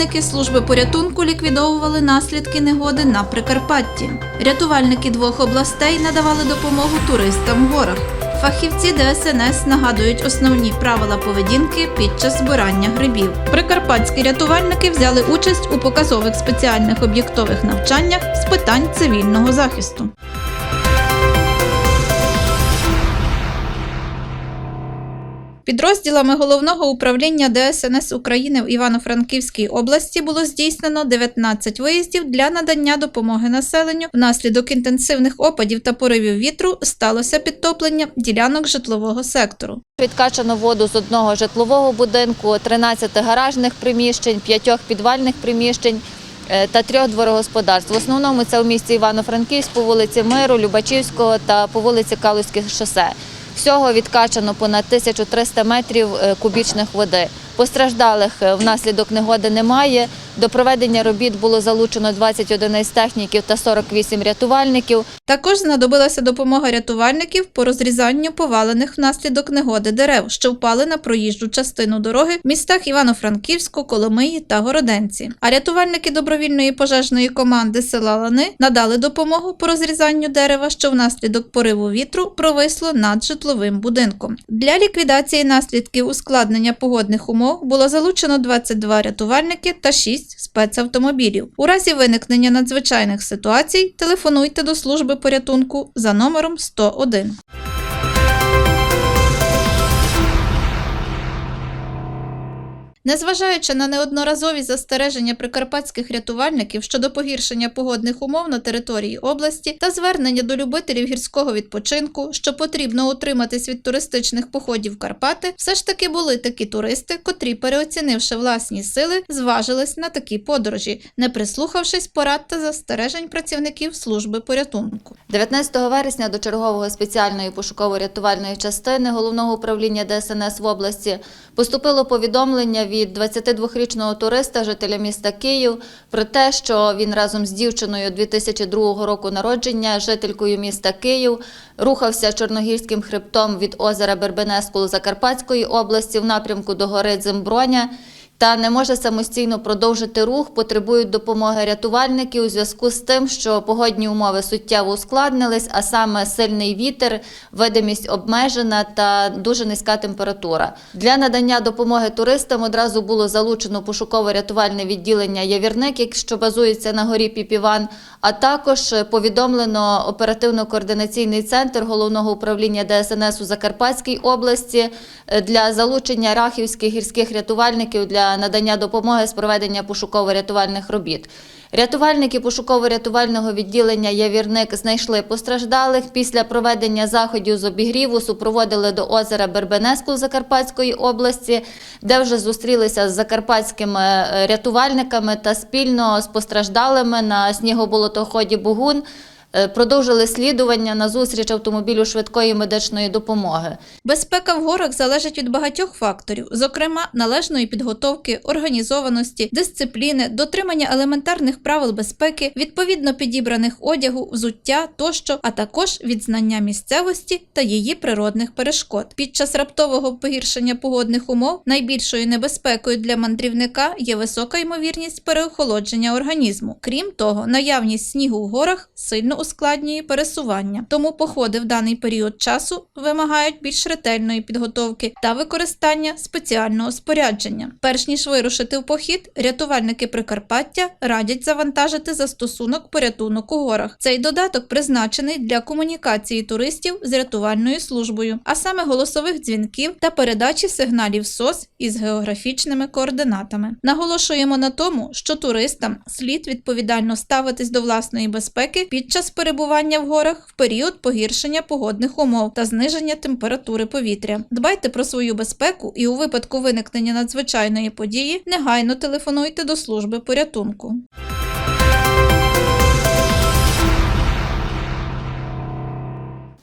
Працівники служби порятунку ліквідовували наслідки негоди на Прикарпатті. Рятувальники двох областей надавали допомогу туристам в горах. Фахівці ДСНС нагадують основні правила поведінки під час збирання грибів. Прикарпатські рятувальники взяли участь у показових спеціальних об'єктових навчаннях з питань цивільного захисту. Підрозділами головного управління ДСНС України в Івано-Франківській області було здійснено 19 виїздів для надання допомоги населенню. Внаслідок інтенсивних опадів та поривів вітру сталося підтоплення ділянок житлового сектору. Відкачано воду з одного житлового будинку, 13 гаражних приміщень, 5 підвальних приміщень е, та трьох дворогосподарств. В основному це у місті Івано-Франківськ по вулиці Миру, Любачівського та по вулиці Калузьке шосе. Всього відкачано понад 1300 метрів е, кубічних води. Постраждалих е, внаслідок негоди немає. До проведення робіт було залучено 20 одиниць техніків та 48 рятувальників. Також знадобилася допомога рятувальників по розрізанню повалених внаслідок негоди дерев, що впали на проїжджу частину дороги в містах Івано-Франківську, Коломиї та Городенці. А рятувальники добровільної пожежної команди села Лани надали допомогу по розрізанню дерева, що внаслідок пориву вітру провисло над житловим будинком. Для ліквідації наслідків ускладнення погодних умов було залучено 22 рятувальники та 6 спецавтомобілів. У разі виникнення надзвичайних ситуацій телефонуйте до служби порятунку за номером 101. Незважаючи на неодноразові застереження прикарпатських рятувальників щодо погіршення погодних умов на території області та звернення до любителів гірського відпочинку, що потрібно утриматись від туристичних походів Карпати, все ж таки були такі туристи, котрі, переоцінивши власні сили, зважились на такі подорожі, не прислухавшись порад та застережень працівників служби порятунку. 19 вересня до чергового спеціальної пошуково-рятувальної частини головного управління ДСНС в області поступило повідомлення від 22-річного туриста, жителя міста Київ, про те, що він разом з дівчиною 2002 року народження, жителькою міста Київ, рухався Чорногірським хребтом від озера Бербенескул Закарпатської області в напрямку до гори Дземброня та не може самостійно продовжити рух, потребують допомоги рятувальників у зв'язку з тим, що погодні умови суттєво ускладнились, а саме сильний вітер, видимість обмежена та дуже низька температура. Для надання допомоги туристам одразу було залучено пошуково-рятувальне відділення Явірник, що базується на горі Піпіван, а також повідомлено оперативно-координаційний центр головного управління ДСНС у Закарпатській області е, для залучення рахівських гірських рятувальників для надання допомоги з проведення пошуково-рятувальних робіт. Рятувальники пошуково-рятувального відділення Явірник знайшли постраждалих. Після проведення заходів з обігріву супроводили до озера Бербенеску Закарпатської області, де вже зустрілися з закарпатськими е, рятувальниками та спільно з постраждалими на снігоболотоході Бугун. Е, Продовжили слідування на зустріч автомобілю швидкої медичної допомоги. Безпека в горах залежить від багатьох факторів, зокрема належної підготовки, організованості, дисципліни, дотримання елементарних правил безпеки, відповідно підібраних одягу, взуття тощо, а також від знання місцевості та її природних перешкод. Під час раптового погіршення погодних умов найбільшою небезпекою для мандрівника є висока ймовірність переохолодження організму. Крім того, наявність снігу в горах сильно ускладнює пересування, тому походи в даний період часу вимагають більш ретельної підготовки та використання спеціального спорядження. Перш ніж вирушити в похід, рятувальники Прикарпаття радять завантажити застосунок порятунок у горах. Цей додаток призначений для комунікації туристів з рятувальною службою, а саме голосових дзвінків та передачі сигналів СОС із географічними координатами. Наголошуємо на тому, що туристам слід відповідально ставитись до власної безпеки під час перебування в горах в період погіршення погодних умов та зниження температури повітря. Дбайте про свою безпеку і у випадку виникнення надзвичайної події негайно телефонуйте до служби порятунку.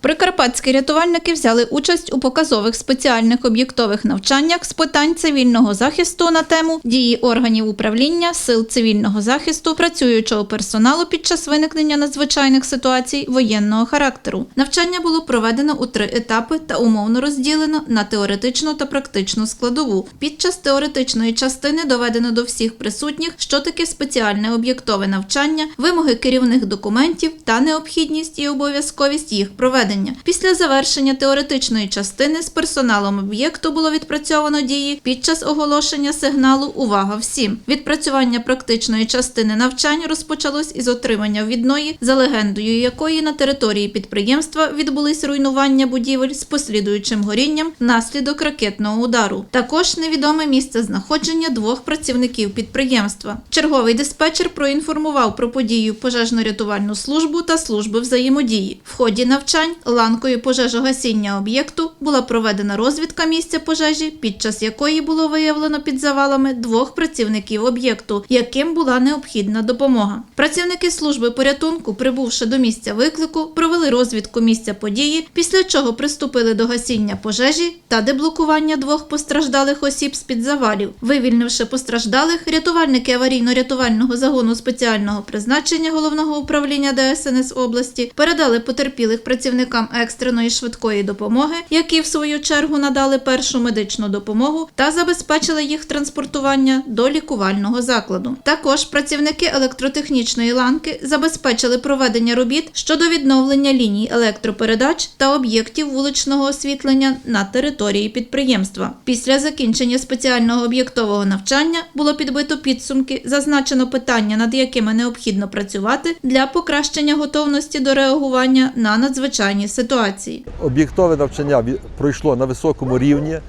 Прикарпатські рятувальники взяли участь у показових спеціальних об'єктових навчаннях з питань цивільного захисту на тему дії органів управління сил цивільного захисту працюючого персоналу під час виникнення надзвичайних ситуацій воєнного характеру. Навчання було проведено у три етапи та умовно розділено на теоретичну та практичну складову. Під час теоретичної частини доведено до всіх присутніх, що таке спеціальне об'єктове навчання, вимоги керівних документів та необхідність і обов'язковість їх проведення. Після завершення теоретичної частини з персоналом об'єкту було відпрацьовано дії під час оголошення сигналу Увага всім. Відпрацювання практичної частини навчань розпочалось із отримання ввідної, за легендою якої на території підприємства відбулись руйнування будівель з послідуючим горінням внаслідок ракетного удару. Також невідоме місце знаходження двох працівників підприємства. Черговий диспетчер проінформував про подію пожежно-рятувальну службу та служби взаємодії. В ході навчань ланкою пожежогасіння об'єкту була проведена розвідка місця пожежі, під час якої було виявлено під завалами двох працівників об'єкту, яким була необхідна допомога. Працівники служби порятунку, прибувши до місця виклику, провели розвідку місця події, після чого приступили до гасіння пожежі та деблокування двох постраждалих осіб з під завалів. Вивільнивши постраждалих, рятувальники аварійно-рятувального загону спеціального призначення головного управління ДСНС області передали потерпілих працівникам екстреної швидкої допомоги, які в свою чергу надали першу медичну допомогу та забезпечили їх транспортування до лікувального закладу. Також працівники електротехнічної ланки забезпечили проведення робіт щодо відновлення ліній електропередач та об'єктів вуличного освітлення на території підприємства. Після закінчення спеціального об'єктового навчання було підбито підсумки, зазначено питання, над якими необхідно працювати для покращення готовності до реагування на надзвичайні ситуації. Об'єктове навчання пройшло на високому рівні,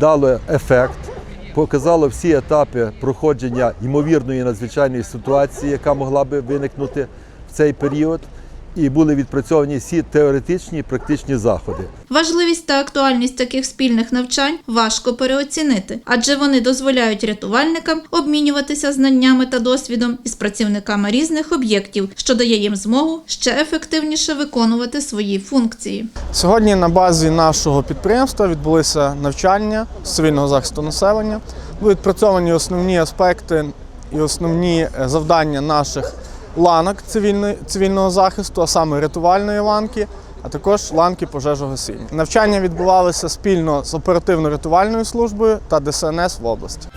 дало ефект, показало всі етапи проходження ймовірної надзвичайної ситуації, яка могла би виникнути в цей період. І були відпрацьовані всі теоретичні і практичні заходи. Важливість та актуальність таких спільних навчань важко переоцінити, адже вони дозволяють рятувальникам обмінюватися знаннями та досвідом із працівниками різних об'єктів, що дає їм змогу ще ефективніше виконувати свої функції. Сьогодні на базі нашого підприємства відбулися навчання з цивільного захисту населення. Були відпрацьовані основні аспекти і основні е, завдання наших ланок цивільного захисту, а саме рятувальної ланки, а також ланки пожежогасіння. Навчання відбувалися спільно з оперативно-рятувальною службою та ДСНС в області.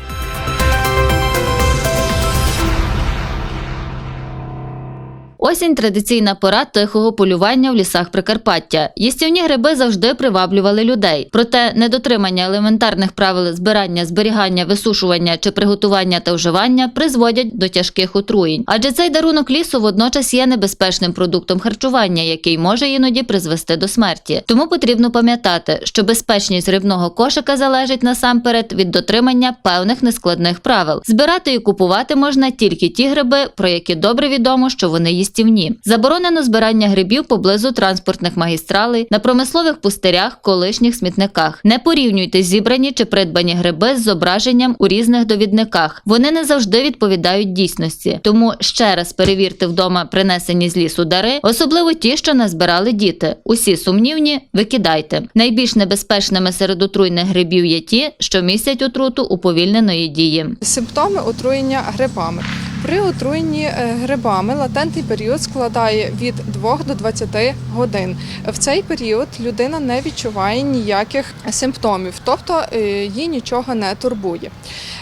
Осінь традиційна пора тихого полювання в лісах Прикарпаття. Їстівні гриби завжди приваблювали людей. Проте недотримання елементарних правил збирання, зберігання, висушування чи приготування та вживання призводять до тяжких отруєнь. Адже цей дарунок лісу водночас є небезпечним продуктом харчування, який може іноді призвести до смерті. Тому потрібно пам'ятати, що безпечність рибного кошика залежить насамперед від дотримання певних нескладних правил. Збирати і купувати можна тільки ті гриби, про які добре відомо, що вони їстівні. Заборонено збирання грибів поблизу транспортних магістралей, на промислових пустирях, колишніх смітниках. Не порівнюйте зібрані чи придбані гриби з зображенням у різних довідниках. Вони не завжди відповідають дійсності. Тому ще раз перевірте вдома принесені з лісу дари, особливо ті, що назбирали діти. Усі сумнівні викидайте. Найбільш небезпечними серед отруйних грибів є ті, що містять отруту уповільненої дії. Симптоми отруєння грибами. При отруєнні е, грибами латентний період складає від 2 до 20 годин. В цей період людина не відчуває ніяких симптомів, тобто е, їй нічого не турбує.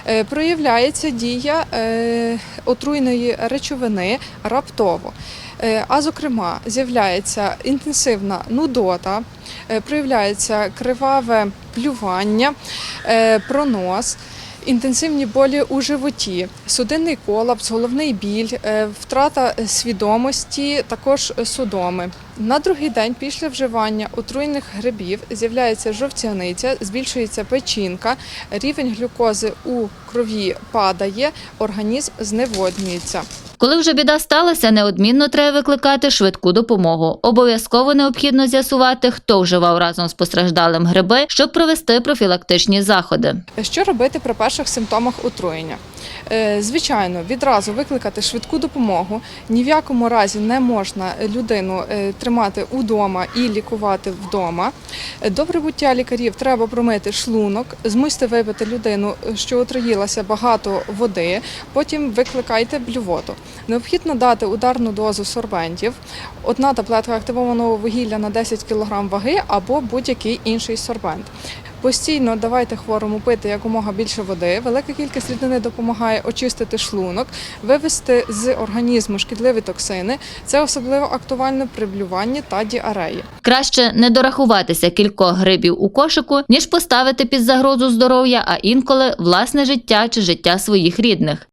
Е, Проявляється дія отруйної речовини раптово. А зокрема, з'являється інтенсивна нудота, проявляється криваве плювання, пронос. Інтенсивні болі у животі, судинний колапс, головний біль, е, втрата свідомості, також судоми. На другий день після вживання отруйних грибів з'являється жовтяниця, збільшується печінка, рівень глюкози у крові падає, організм зневоднюється. Коли вже біда сталася, неодмінно треба викликати швидку допомогу. Обов'язково необхідно з'ясувати, хто вживав разом з постраждалим гриби, щоб провести профілактичні заходи. Що робити при перших симптомах отруєння? Е, Звичайно, відразу викликати швидку допомогу. Ні в якому разі не можна людину е, тримати удома і лікувати вдома. До прибуття лікарів треба промити шлунок, змусити випити людину, що отруїлася багато води. Потім викликайте блювоту. Необхідно дати ударну дозу сорбентів, одна таблетка активованого вугілля на 10 кг ваги або будь-який інший сорбент. Постійно давайте хворому пити якомога більше води. Велика кількість рідини допомагає очистити шлунок, вивести з організму шкідливі токсини. Це особливо актуально при блюванні та діареї. Краще не дорахуватися кількох грибів у кошику, ніж поставити під загрозу здоров'я, а інколи власне життя чи життя своїх рідних.